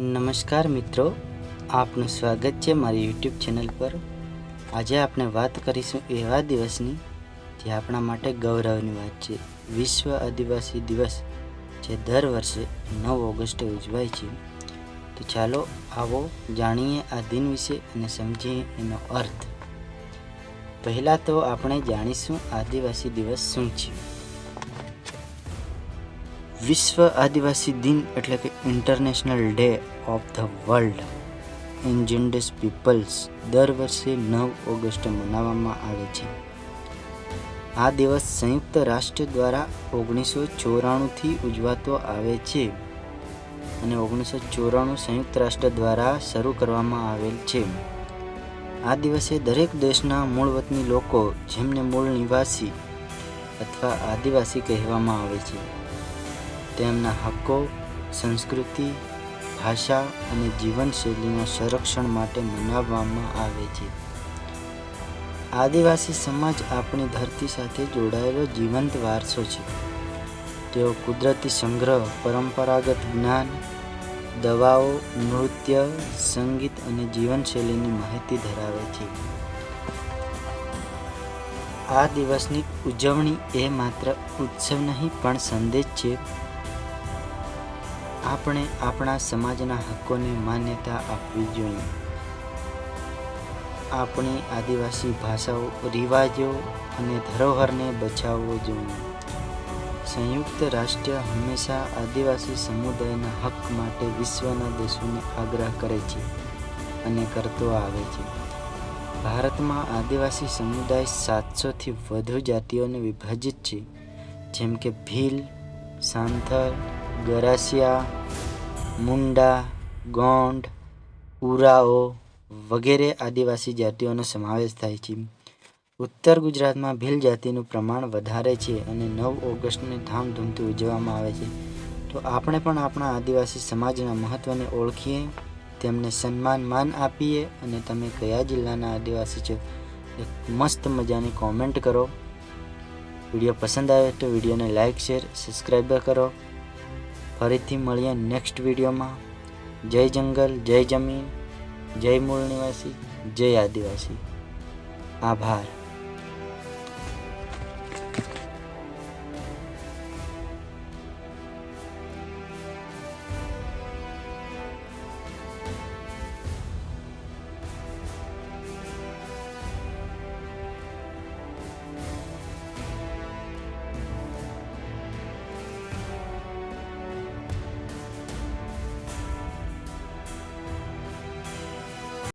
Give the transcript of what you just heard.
નમસ્કાર મિત્રો, આપનું સ્વાગત છે મારી યુટ્યુબ ચેનલ પર. આજે આપણે વાત કરીશું એવા દિવસની જે આપણા માટે ગૌરવની વાત છે. વિશ્વ આદિવાસી દિવસ જે દર વર્ષે નવ ઓગસ્ટે ઉજવાય છે. તો ચાલો આવો જાણીએ આ દિન વિશે અને સમજીએ એનો અર્થ. પહેલાં તો આપણે જાણીશું આદિવાસી દિવસ શું છે. વિશ્વ આદિવાસી દિન એટલે કે international day of the world indigenous peoples દર વર્ષે નવ ઓગસ્ટે મનાવવામાં આવે છે. આ દિવસ સંયુક્ત રાષ્ટ્ર દ્વારા ઓગણીસો ચોરાણુંથી ઉજવાતો આવે છે અને ઓગણીસો ચોરાણું સંયુક્ત રાષ્ટ્ર દ્વારા શરૂ કરવામાં આવેલ છે. આ દિવસે દરેક દેશના મૂળ વતની લોકો જેમને મૂળ નિવાસી અથવા આદિવાસી કહેવામાં આવે છે. તેમના હક્કો સંસ્કૃતિ, ભાષા અને જીવનશૈલીના સંરક્ષણ માટે મનાવવામાં આવે છે. આદિવાસી સમાજ આપણી ધરતી સાથે જોડાયેલો જીવંત વારસો છે. તેઓ કુદરતી સંગ્રહ, પરંપરાગત જ્ઞાન, દવાઓ, નૃત્ય, સંગીત અને જીવનશૈલીની માહિતી ધરાવે છે. આ દિવસની ઉજવણી એ માત્ર ઉત્સવ નહીં, પણ સંદેશ છે આપણે આપણા સમાજના હકોને માન્યતા આપવી જોઈએ. આપણી આદિવાસી ભાષાઓ, રિવાજો અને ધરોહરને બચાવવો જોઈએ. સંયુક્ત રાષ્ટ્ર હંમેશા આદિવાસી સમુદાયના હક માટે વિશ્વના દેશોને આગ્રહ કરે છે અને કરતો આવે છે. ભારતમાં આદિવાસી સમુદાય સાતસોથી વધુ જાતિઓને વિભાજિત છે. જેમ કે ભીલ, સાંથલ ગરાસિયા, મુંડા, ગોંડ, ઉરાઓ વગેરે આદિવાસી જાતિઓનો સમાવેશ થાય છે. ઉત્તર ગુજરાતમાં ભીલ જાતિનું પ્રમાણ વધારે છે અને નવ ઓગસ્ટને ધામધૂમથી ઉજવવામાં આવે છે. તો આપણે પણ આપણા આદિવાસી સમાજના મહત્ત્વને ઓળખીએ, તેમને સન્માન માન આપીએ અને તમે કયા જિલ્લાના આદિવાસી છો એક મસ્ત મજાની કોમેન્ટ કરો. વીડિયો પસંદ આવે તો વિડીયોને લાઇક શેર, સબસ્ક્રાઈબ કરો. ફરીથી મળીએ નેક્સ્ટ વિડીયોમાં. જય જંગલ જય જમીન જય મૂળ નિવાસી જય આદિવાસી. આભાર.